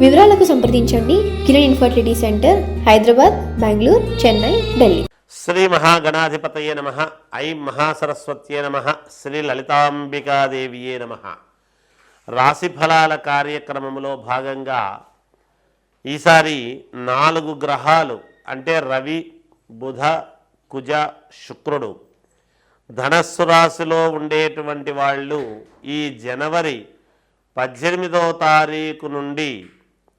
వివరాలకు సంప్రదించండి Kiran infertility centre Hyderabad Bengaluru Chennai Delhi. Shri మహాగణాధిపతయే నమ. ఐం మహాసరస్వత్యే నమ. శ్రీ లలితాంబికాదేవియే నమ. రాశి ఫలాల కార్యక్రమంలో భాగంగా ఈసారి నాలుగు గ్రహాలు అంటే రవి బుధ కుజ శుక్రుడు ధనస్సు రాశిలో ఉండేటువంటి వాళ్ళు ఈ జనవరి పద్దెనిమిదవ తారీఖు నుండి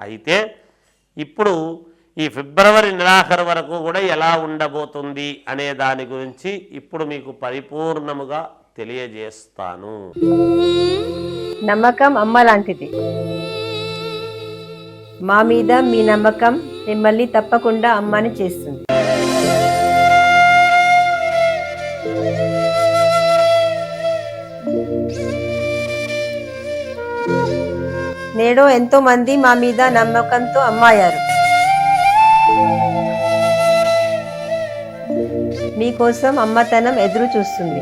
అయితే ఇప్పుడు ఈ ఫిబ్రవరి నెలాఖరు వరకు కూడా ఎలా ఉండబోతుంది అనే దాని గురించి ఇప్పుడు మీకు పరిపూర్ణముగా తెలియజేస్తాను. నమ్మకం అమ్మ లాంటిది. మా మీద మీ నమ్మకం మిమ్మల్ని తప్పకుండా అమ్మని చేస్తుంది. నేడు ఎంతో మంది మా మీద నమ్మకంతో అమ్మాయారు. మీకోసం అమ్మతనం ఎదురు చూస్తుంది.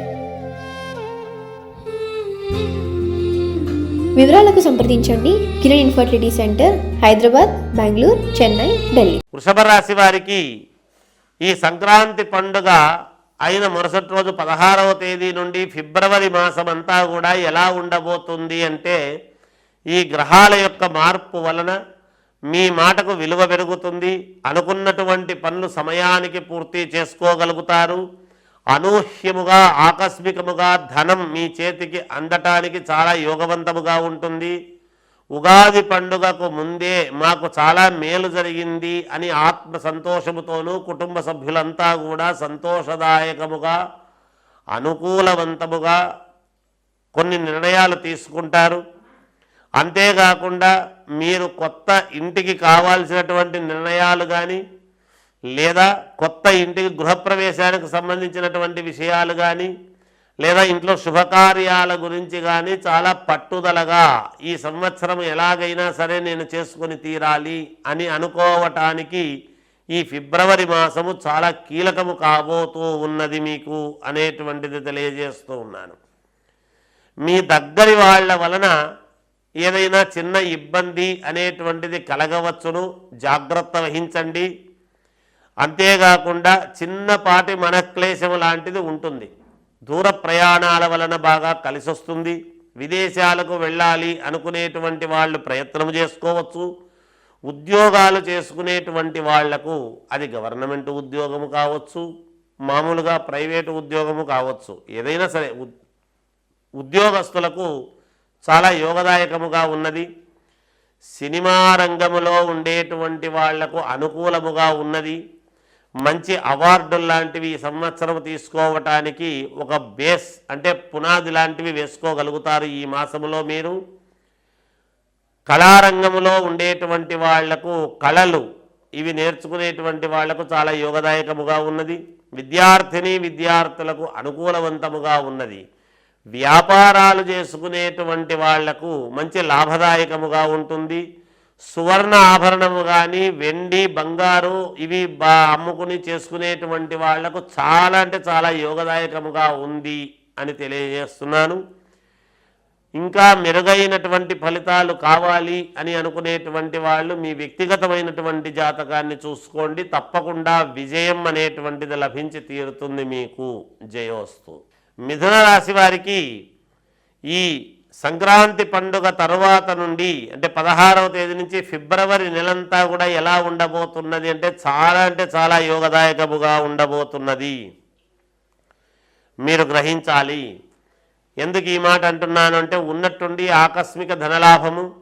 వివరాలకు సంప్రదించండి. Kiran infertility centre Hyderabad Bengaluru Chennai Delhi. వృషభ రాశి వారికి ఈ సంక్రాంతి పండుగ అయిన మరుసటి రోజు పదహారవ తేదీ నుండి ఫిబ్రవరి మాసం అంతా కూడా ఎలా ఉండబోతుంది అంటే ఈ గ్రహాల యొక్క మార్పు వలన మీ మాటకు విలువ పెరుగుతుంది. అనుకున్నటువంటి పనులు సమయానికి పూర్తి చేసుకోగలుగుతారు. అనూహ్యముగా ఆకస్మికముగా ధనం మీ చేతికి అందటానికి చాలా యోగవంతముగా ఉంటుంది. ఉగాది పండుగకు ముందే మాకు చాలా మేలు జరిగింది అని ఆత్మ సంతోషముతోనూ కుటుంబ సభ్యులంతా కూడా సంతోషదాయకముగా అనుకూలవంతముగా కొన్ని నిర్ణయాలు తీసుకుంటారు. అంతేకాకుండా మీరు కొత్త ఇంటికి కావాల్సినటువంటి నిర్ణయాలు కానీ లేదా కొత్త ఇంటికి గృహప్రవేశానికి సంబంధించినటువంటి విషయాలు కానీ లేదా ఇంట్లో శుభకార్యాల గురించి కానీ చాలా పట్టుదలగా ఈ సంవత్సరం ఎలాగైనా సరే నేను చేసుకొని తీరాలి అని అనుకోవటానికి ఈ ఫిబ్రవరి మాసము చాలా కీలకము కాబోతూ ఉన్నది మీకు అనేటువంటిది తెలియజేస్తూ ఉన్నాను. మీ దగ్గరి వాళ్ళ వలన ఏదైనా చిన్న ఇబ్బంది అనేటువంటిది కలగవచ్చును. జాగ్రత్త వహించండి. అంతేకాకుండా చిన్నపాటి మనక్లేశం లాంటిది ఉంటుంది. దూర ప్రయాణాల వలన బాగా కలిసొస్తుంది. విదేశాలకు వెళ్ళాలి అనుకునేటువంటి వాళ్ళు ప్రయత్నం చేసుకోవచ్చు. ఉద్యోగాలు చేసుకునేటువంటి వాళ్ళకు అది గవర్నమెంట్ ఉద్యోగము కావచ్చు. మామూలుగా ప్రైవేటు ఉద్యోగము కావచ్చు. ఏదైనా సరే ఉద్యోగస్తులకు చాలా యోగదాయకముగా ఉన్నది. సినిమా రంగములో ఉండేటువంటి వాళ్ళకు అనుకూలముగా ఉన్నది. మంచి అవార్డులు లాంటివి ఈ సంవత్సరం తీసుకోవటానికి ఒక బేస్ అంటే పునాది లాంటివి వేసుకోగలుగుతారు ఈ మాసములో మీరు. కళారంగములో ఉండేటువంటి వాళ్ళకు కళలు ఇవి నేర్చుకునేటువంటి వాళ్ళకు చాలా యోగదాయకముగా ఉన్నది. విద్యార్థిని విద్యార్థులకు అనుకూలవంతముగా ఉన్నది. వ్యాపారాలు చేసుకునేటువంటి వాళ్ళకు మంచి లాభదాయకముగా ఉంటుంది. సువర్ణ ఆభరణము కానీ వెండి బంగారు ఇవి బా అమ్ముకుని చేసుకునేటువంటి వాళ్ళకు చాలా అంటే చాలా యోగదాయకముగా ఉంది అని తెలియజేస్తున్నాను. ఇంకా మెరుగైనటువంటి ఫలితాలు కావాలి అని అనుకునేటువంటి వాళ్ళు మీ వ్యక్తిగతమైనటువంటి జాతకాన్ని చూసుకోండి. తప్పకుండా విజయం అనేటువంటిది లభించి తీరుతుంది మీకు. జయోస్తు. మిథున రాశి వారికి ఈ సంక్రాంతి పండుగ తరువాత నుండి అంటే పదహారవ తేదీ నుంచి ఫిబ్రవరి నెలంతా కూడా ఎలా ఉండబోతున్నది అంటే చాలా అంటే చాలా యోగదాయకముగా ఉండబోతున్నది. మీరు గ్రహించాలి. ఎందుకు ఈ మాట అంటున్నాను అంటే ఉన్నట్టుండి ఆకస్మిక ధనలాభము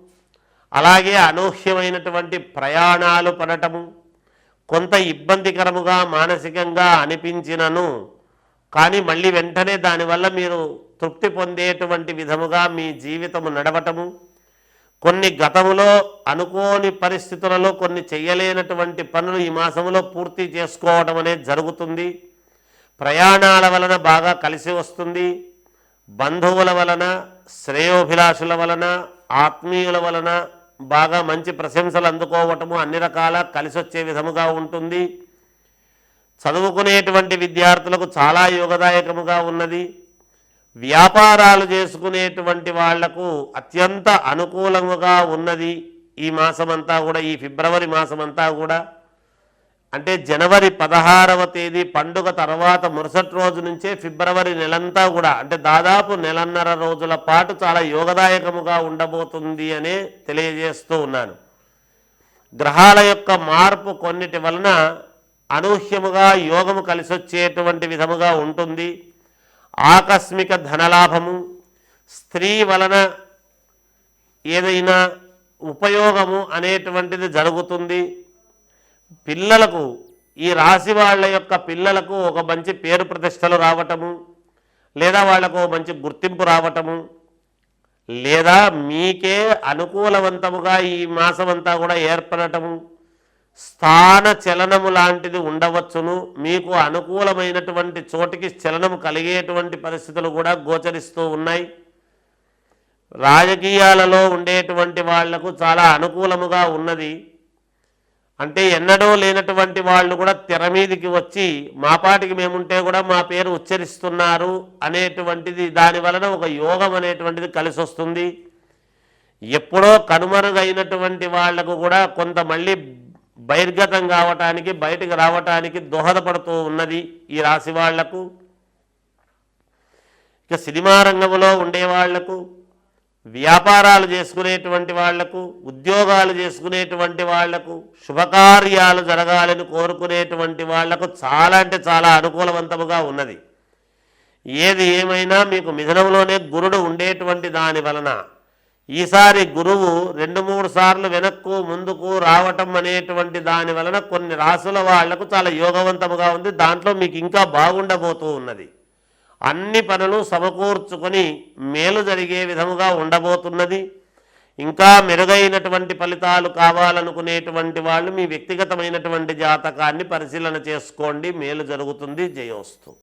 అలాగే అనూహ్యమైనటువంటి ప్రయాణాలు పడటము కొంత ఇబ్బందికరముగా మానసికంగా అనిపించినను కానీ మళ్ళీ వెంటనే దానివల్ల మీరు తృప్తి పొందేటువంటి విధముగా మీ జీవితము నడవటము కొన్ని గతములో అనుకోని పరిస్థితులలో కొన్ని చేయలేనటువంటి పనులు ఈ మాసంలో పూర్తి చేసుకోవడం అనేది జరుగుతుంది. ప్రయాణాల వలన బాగా కలిసి వస్తుంది. బంధువుల వలన శ్రేయోభిలాషుల వలన ఆత్మీయుల వలన బాగా మంచి ప్రశంసలు అందుకోవటము అన్ని రకాల కలిసి వచ్చే విధముగా ఉంటుంది. చదువుకునేటువంటి విద్యార్థులకు చాలా యోగదాయకముగా ఉన్నది. వ్యాపారాలు చేసుకునేటువంటి వాళ్ళకు అత్యంత అనుకూలముగా ఉన్నది ఈ మాసమంతా కూడా ఈ ఫిబ్రవరి మాసమంతా కూడా. అంటే జనవరి పదహారవ తేదీ పండుగ తర్వాత మరుసటి రోజు నుంచే ఫిబ్రవరి నెలంతా కూడా అంటే దాదాపు నెలన్నర రోజుల పాటు చాలా యోగదాయకముగా ఉండబోతుంది అనే తెలియజేస్తూ ఉన్నాను. గ్రహాల యొక్క మార్పు కొన్నిటి వలన అనూహ్యముగా యోగము కలిసొచ్చేటువంటి విధముగా ఉంటుంది. ఆకస్మిక ధనలాభము స్త్రీ వలన ఏదైనా ఉపయోగము అనేటువంటిది జరుగుతుంది. పిల్లలకు ఈ రాశి వాళ్ళ యొక్క పిల్లలకు ఒక మంచి పేరు ప్రతిష్టలు రావటము లేదా వాళ్ళకు మంచి గుర్తింపు రావటము లేదా మీకే అనుకూలవంతముగా ఈ మాసమంతా కూడా ఏర్పడటము స్థాన చలనము లాంటిది ఉండవచ్చును. మీకు అనుకూలమైనటువంటి చోటికి చలనము కలిగేటువంటి పరిస్థితులు కూడా గోచరిస్తూ ఉన్నాయి. రాజకీయాలలో ఉండేటువంటి వాళ్ళకు చాలా అనుకూలముగా ఉన్నది. అంటే ఎన్నడూ లేనటువంటి వాళ్ళు కూడా తెర మీదికి వచ్చి మా పాటికి మేముంటే కూడా మా పేరు ఉచ్చరిస్తున్నారు అనేటువంటిది దాని వలన ఒక యోగం అనేటువంటిది కలిసి వస్తుంది ఎప్పుడో కనుమరుగైనటువంటి వాళ్ళకు కూడా కొంత మళ్ళీ బహిర్గతం కావటానికి బయటకు రావటానికి దోహదపడుతూ ఉన్నది ఈ రాశి వాళ్ళకు. ఇక సినిమా రంగంలో ఉండేవాళ్ళకు వ్యాపారాలు చేసుకునేటువంటి వాళ్ళకు ఉద్యోగాలు చేసుకునేటువంటి వాళ్ళకు శుభకార్యాలు జరగాలని కోరుకునేటువంటి వాళ్ళకు చాలా అంటే చాలా అనుకూలవంతముగా ఉన్నది. ఏది ఏమైనా మీకు మిథనంలోనే గురుడు ఉండేటువంటి దాని వలన ఈసారి గురువు రెండు మూడు సార్లు వెనక్కు ముందుకు రావటం అనేటువంటి దాని వలన కొన్ని రాసుల వాళ్ళకు చాలా యోగవంతముగా ఉంది. దాంట్లో మీకు ఇంకా బాగుండబోతూ ఉన్నది. అన్ని పనులు సమకూర్చుకొని మేలు జరిగే విధముగా ఉండబోతున్నది. ఇంకా మెరుగైనటువంటి ఫలితాలు కావాలనుకునేటువంటి వాళ్ళు మీ వ్యక్తిగతమైనటువంటి జాతకాన్ని పరిశీలన చేసుకోండి. మేలు జరుగుతుంది. జయోస్తు.